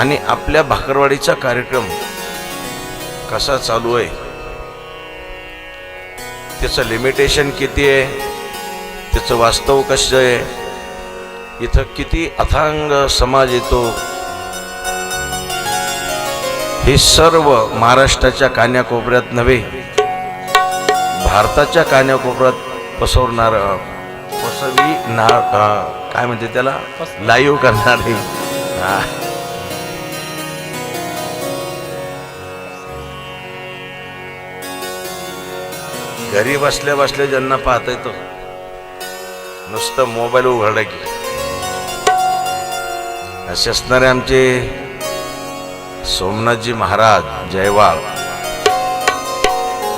आणि आपल्या भाकरवाडीचा कार्यक्रम कसा चालू आहे? त्याचं लिमिटेशन किती आहे? त्याचं वास्तव कसं आहे? इथं किती अथांग समाज येतो? हे सर्व महाराष्ट्राच्या कान्याकोपऱ्यात नव्हे भारताच्या कान्याकोपऱ्यात पसरणार पसवी ना काय म्हणते त्याला? लाईव्ह करणारे घरी बसल्या बसल्या ज्यांना पाहता येतो नुसतं मोबाईल उघडला की. असे असणारे आमचे सोमनाथजी महाराज जयवाळ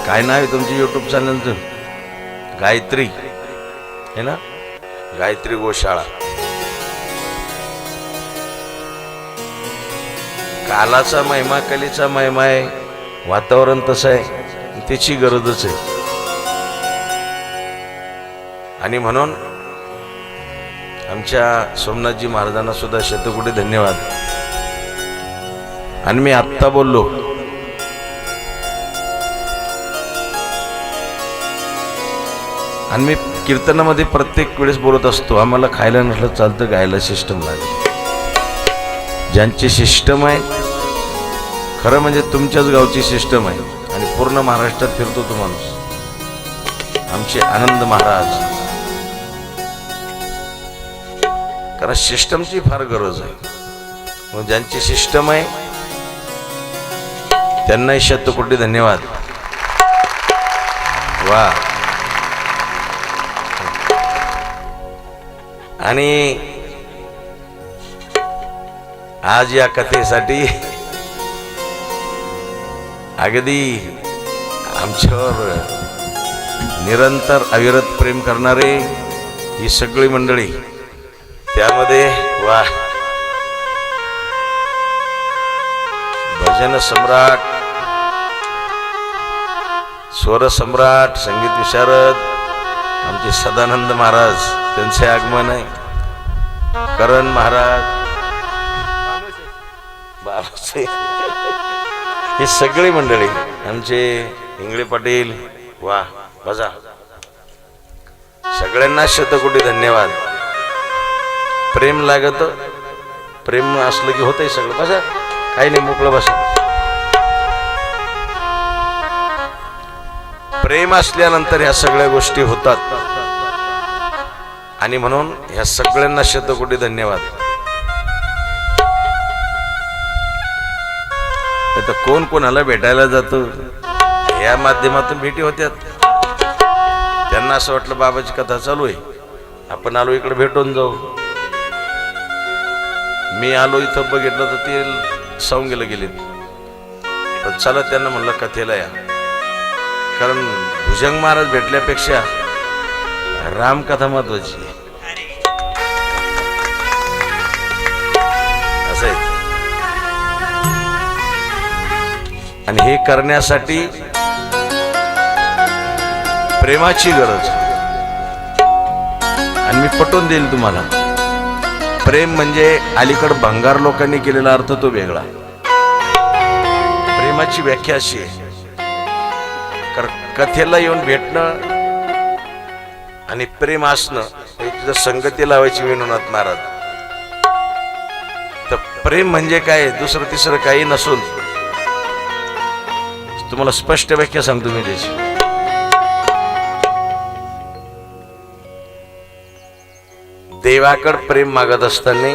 काय नाव आहे तुमच्या युट्यूब चॅनलचं गायत्री. है ना? गायत्री गोशाळा. कालाचा महिमा कलेचा महिमा आहे. वातावरण तसं आहे. त्याची गरजच आहे. आणि म्हणून आमच्या सोमनाथजी महाराजांना सुद्धा शतकोटी धन्यवाद. आणि मी आत्ता बोललो. आणि मी कीर्तनामध्ये प्रत्येक वेळेस बोलत असतो आम्हाला खायला नसलं चालतं गायला सिस्टम लागेल. ज्यांची सिस्टम आहे खरं म्हणजे तुमच्याच गावची सिस्टम आहे. आणि पूर्ण महाराष्ट्रात फिरतो तो माणूस. आमचे आनंद महाराज. कारण सिस्टमची फार गरज आहे. मग ज्यांची सिस्टम आहे त्यांनाही शतकोटी धन्यवाद. वा. आणि आज या कथेसाठी अगदी आमच्यावर निरंतर अविरत प्रेम करणारे ही सगळी मंडळी त्यामध्ये वा. भजन सम्राट स्वर सम्राट संगीत विशारद आमचे सदानंद महाराज त्यांचे आगमन आहे. करण महाराज बाबासाहेब हे सगळी मंडळी आमचे इंगळे पाटील वा बजा. सगळ्यांना शतकोटी धन्यवाद. प्रेम लागत. प्रेम असलं की होतंय सगळं. बसा. काही नाही मोकळं बसा. प्रेम असल्यानंतर ह्या सगळ्या गोष्टी होतात. आणि म्हणून ह्या सगळ्यांना शतकोटी धन्यवाद. तर कोण कोणाला भेटायला जातो? या माध्यमातून भेटी होत्यात. त्यांना असं वाटलं बाबाची कथा चालू आहे. आपण आलो इकडे भेटून जाऊ. मी आलो इथं बघितलं तर ते सवंगेला गेले. पण चला त्यांना म्हणलं कथेला या. कारण भुजंग महाराज भेटल्यापेक्षा रामकथा महत्वाची आहे. असं आहे. आणि हे करण्यासाठी प्रेमाची गरज. आणि मी पटवून देईल तुम्हाला. प्रेम म्हणजे अलीकड भंगार लोकांनी केलेला अर्थ तो वेगळा. प्रेमाची व्याख्या अशी आहे. कथेला येऊन भेटणं आणि प्रेम असणं हे तुझं संगती लावायची विनोनाथ महाराज तर प्रेम म्हणजे काय? दुसरं तिसरं काही नसून. तुम्हाला स्पष्ट व्याख्या सांगतो मी त्याची. देवाकड प्रेम मागत असताना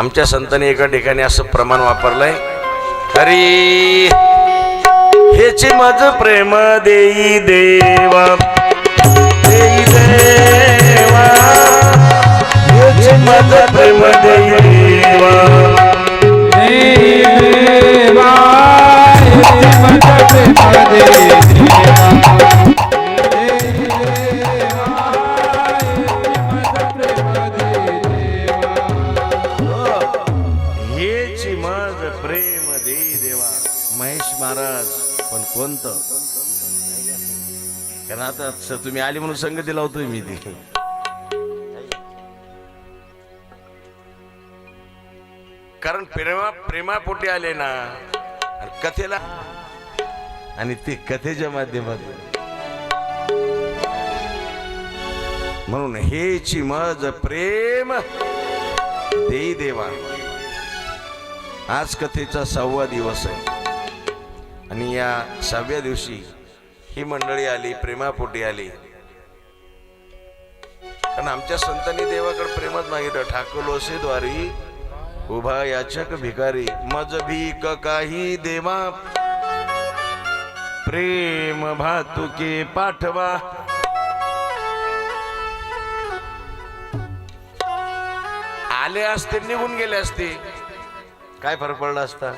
आमच्या संतांनी एका ठिकाणी असं प्रमाण वापरलंय. हरी हेची मज प्रेम देई देवा देई देवा हेची मज प्रेम देई देवा. प्रेम देई देवा. महेश महाराज पण कोणतं? कारण आता सर तुम्ही आले म्हणून संगती लावतोय मी ती. कारण प्रेमा प्रेमापोटी आले ना कथेला. आणि ते कथेच्या माध्यमातून. म्हणून हेची मज प्रेम देई देवा. आज कथेचा सहावा दिवस आहे. आणि या सहाव्या दिवशी ही मंडळी आली प्रेमापोटी आली. कारण आमच्या संतांनी देवाकडे प्रेमच मागितलं. ठाकलोसे द्वारी उभा याचक भिकारी मज भीक काही देवा. प्रेम भातुके पाठवा. आले असते निघून गेले असते. काय फरक पडला असता?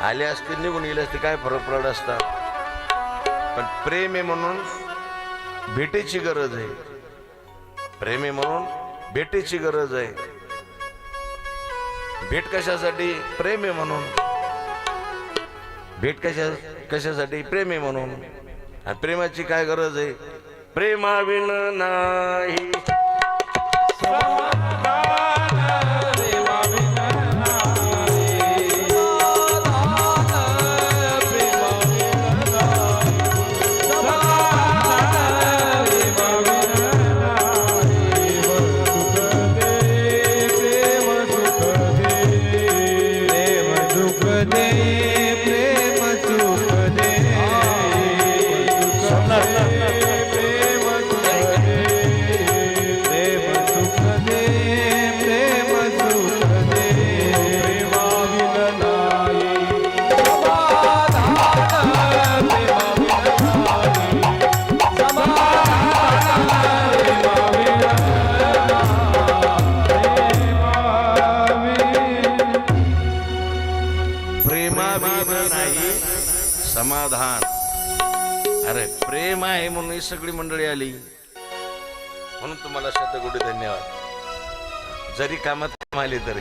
आले असते निघून गेले असते काय फरक पडला असता? पण प्रेम आहे म्हणून भेटीची गरज आहे. प्रेम आहे म्हणून भेटीची गरज आहे. भेट कशासाठी? प्रेम आहे म्हणून. भेट कशा कशासाठी? प्रेम आहे म्हणून. आणि प्रेमाची काय गरज आहे? प्रेमाविण नाही. प्रेमाविण नाही. समाधान. अरे प्रेम आहे म्हणून ही सगळी मंडळी आली. म्हणून तुम्हाला शतकोटी धन्यवाद. जरी कामात काम आली तरी.